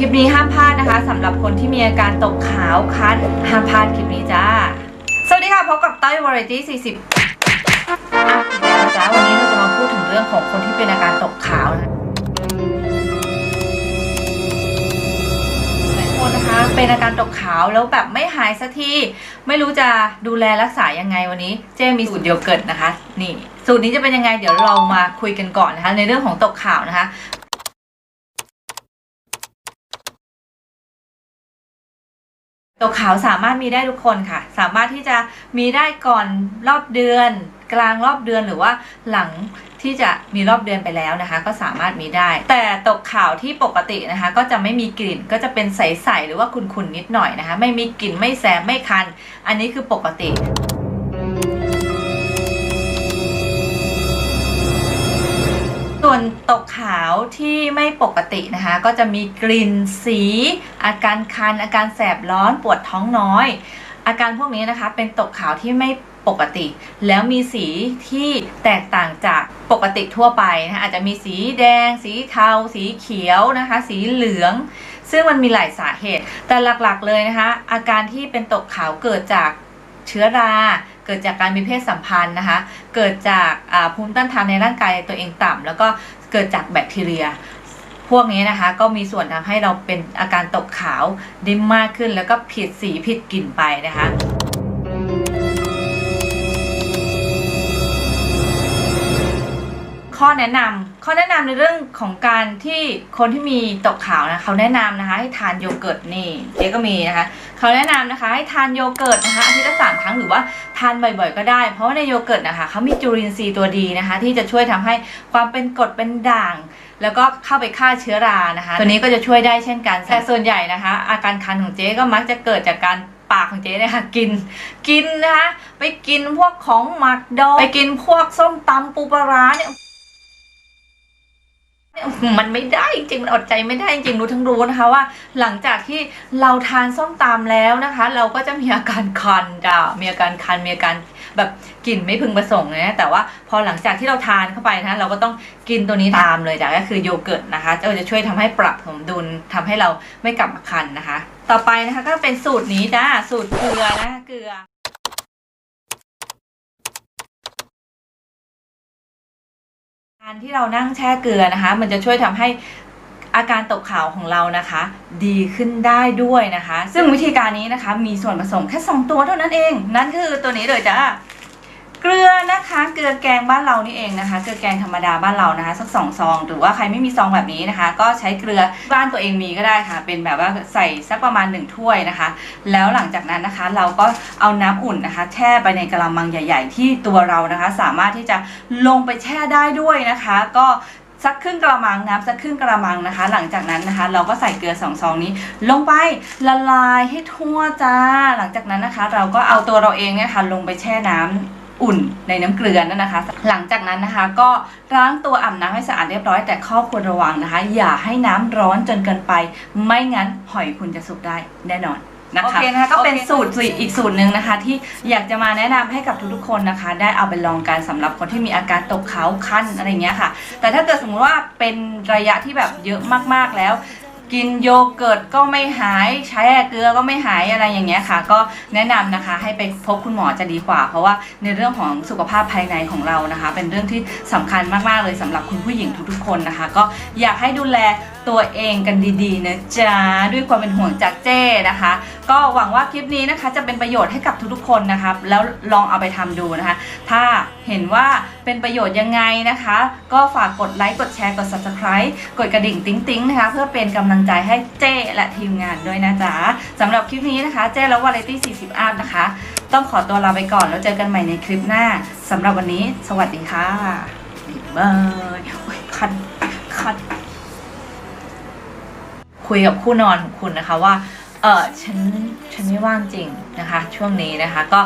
ลิปนี้ห้ามพลาดนะคะสำหรับคนที่มีอาการตกขาวคันห้ามพลาดคลิปนี้จ้า สวัสดีค่ะพบกับต้อยวาไรตี้40อะแล้วจ้าวันนี้เราจะมาพูดถึงเรื่องของคนที่เป็นอาการตกขาวนะหลายคนนะคะเป็นอาการตกขาวแล้วแบบไม่หายสักทีไม่รู้จะดูแลรักษายังไงวันนี้ เจมีสูตรโยเกิร์ตนะคะ นี่ สูตรนี้จะเป็นยังไงเดี๋ยวเรามาคุยกันก่อนนะคะ ในเรื่องของตกขาวนะคะ ตกขาวสามารถมีได้ทุกคนค่ะ สามารถที่จะมีได้ก่อนรอบเดือน กลางรอบเดือนหรือว่าหลังที่จะมีรอบเดือนไปแล้วนะคะ ก็สามารถมีได้ แต่ตกขาวที่ปกตินะคะ ก็จะไม่มีกลิ่นก็จะเป็นใสๆหรือว่าขุ่นๆนิดหน่อยนะคะ ไม่มีกลิ่นไม่แสบไม่คัน อันนี้คือปกติ ตกขาวที่ไม่ปกตินะคะ ก็จะมีกลิ่นสี อาการคัน อาการแสบร้อนปวดท้องน้อย อาการพวกนี้นะคะ เป็นตกขาวที่ไม่ปกติ แล้วมีสีที่แตกต่างจากปกติทั่วไปนะคะอาจจะมีสีแดง สีเทา สีเขียวนะคะ สีเหลือง ซึ่งมันมีหลายสาเหตุ แต่หลักๆเลยนะคะ อาการที่เป็นตกขาวเกิดจากเชื้อรา เกิดจากการมีเพศสัมพันธ์นะคะ เกิดจากอ่าภูมิต้านทานในร่างกายตัวเองต่ำแล้วก็เกิดจากแบคทีเรีย พวกนี้นะคะ ก็มีส่วนทำให้เราเป็นอาการตกขาวได้มากขึ้น แล้วก็ผิดสีผิดกลิ่นไปนะคะข้อแนะนำข้อแนะนำในเรื่องของการที่คนที่มีตกขาวนะเขาแนะนำนะคะ ให้ทานโยเกิร์ตนี่เจ๊ก็มีนะคะ เขาแนะนำนะคะ ให้ทานโยเกิร์ตนะคะอาทิตย์ละสามครั้งหรือว่า ทานบ่อยๆก็ได้ เพราะว่าในโยเกิร์ตนะคะเขามีจุลินทรีย์ตัวดีนะคะ ที่จะช่วยทำให้ความเป็นกรดเป็นด่าง แล้วก็เข้าไปฆ่าเชื้อรานะคะ ตัวนี้ก็จะช่วยได้เช่นกันแต่ส่วนใหญ่นะคะ อาการคันของเจ๊ก็มักจะเกิดจากการปากของเจ๊เนี่ยค่ะกินกินนะคะ ไปกินพวกของหมักดองไปกินพวกส้มตำปูปลาร้าเนี่ย มันไม่ได้จริงมันอดใจไม่ได้จริงรู้ทั้งรู้นะคะว่า หลังจากที่เราทานส้มตำแล้วนะคะ เราก็จะมีอาการคันจ้ะมีอาการคันมีอาการแบบกลิ่นไม่พึงประสงค์นะแต่ว่าพอหลังจากที่เราทานเข้าไปนะเราก็ต้องกินตัวนี้ตามเลยจ้ะก็คือโยเกิร์ตนะคะจะจะช่วยทำให้ปรับสมดุลทำให้เราไม่กลับมาคันนะคะ ต่อไปนะคะก็เป็นสูตรนี้จ้าสูตรเกลือนะเกลือ การที่เรานั่งแช่เกลือนะคะ มันจะช่วยทำให้อาการตกขาวของเรานะคะ ดีขึ้นได้ด้วยนะคะ ซึ่งวิธีการนี้นะคะ มีส่วนผสมแค่ 2 ตัวเท่านั้นเอง นั่นคือตัวนี้เลยจ้า เกลือนะคะเกลือแกงบ้านเรานี่เองนะคะ เกลือแกงธรรมดาบ้านเรานะคะสักสองซอง หรือว่าใครไม่มีซองแบบนี้นะคะ ก็ใช้เกลือบ้านตัวเองมีก็ได้ค่ะ เป็นแบบว่าใส่สักประมาณ 1 ถ้วยนะคะ แล้วหลังจากนั้นนะคะเราก็เอาน้ำอุ่นนะคะ แช่ไปในกระมังใหญ่ ๆ ที่ตัวเรานะคะ สามารถที่จะลงไปแช่ได้ด้วยนะคะ ก็สักครึ่งกระมังน้ำสักครึ่งกระมังนะคะ หลังจากนั้นนะคะ เราก็ใส่เกลือสองซองนี้ ลงไปละลายให้ทั่วจ้า หลังจากนั้นนะคะ เราก็เอาตัวเราเองเนี่ยค่ะลงไปแช่น้ำ อุ่นในน้ำเกลือนั่นนะคะ หลังจากนั้นนะคะก็ล้างตัวอาบน้ำให้สะอาดเรียบร้อยแต่ข้อควรระวังนะคะ อย่าให้น้ำร้อนจนเกินไป ไม่งั้นหอยคุณจะสุกได้แน่นอนนะคะโอเคนะคะก็เป็นสูตรอีกสูตรหนึ่งนะคะ ที่อยากจะมาแนะนำให้กับทุกๆคนนะคะ ได้เอาไปลองกันสำหรับคนที่มีอาการตกขาวคันอะไรเงี้ยค่ะ แต่ถ้าเกิดสมมติว่าเป็นระยะที่แบบเยอะมากๆแล้ว กินโยเกิร์ตก็ไม่หายใช้เกลือก็ไม่หายอะไรอย่างเงี้ยค่ะ ก็แนะนำนะคะให้ไปพบคุณหมอจะดีกว่า เพราะว่าในเรื่องของสุขภาพภายในของเรานะคะ เป็นเรื่องที่สำคัญมากๆเลยสำหรับคุณผู้หญิงทุกๆคนนะคะ ก็อยากให้ดูแลตัวเองกันดีๆนะจ๊ะด้วยความเป็นห่วงจากเจ้นะคะ ก็หวังว่าคลิปนี้นะคะจะเป็นประโยชน์ให้กับทุกๆคนนะคะแล้วลองเอาไปทำดูนะคะ ถ้าเห็นว่าเป็นประโยชน์ยังไงนะคะ ก็ฝากกดไลค์กดแชร์กด subscribe กดกระดิ่งติ๊งๆนะคะ เพื่อเป็นกำลังใจให้เจ้และทีมงานด้วยนะจ๊ะสำหรับคลิปนี้นะคะ เจ้และวาไรตี้40อัพนะคะ ต้องขอตัวลาไปก่อนแล้วเจอกันใหม่ในคลิปหน้าสำหรับวันนี้ สวัสดีค่ะบายโอ้ยคันคันคุยกับคู่นอนของคุณนะคะว่า เออฉันฉันไม่ว่างจริงนะคะ ช่วงนี้นะคะก็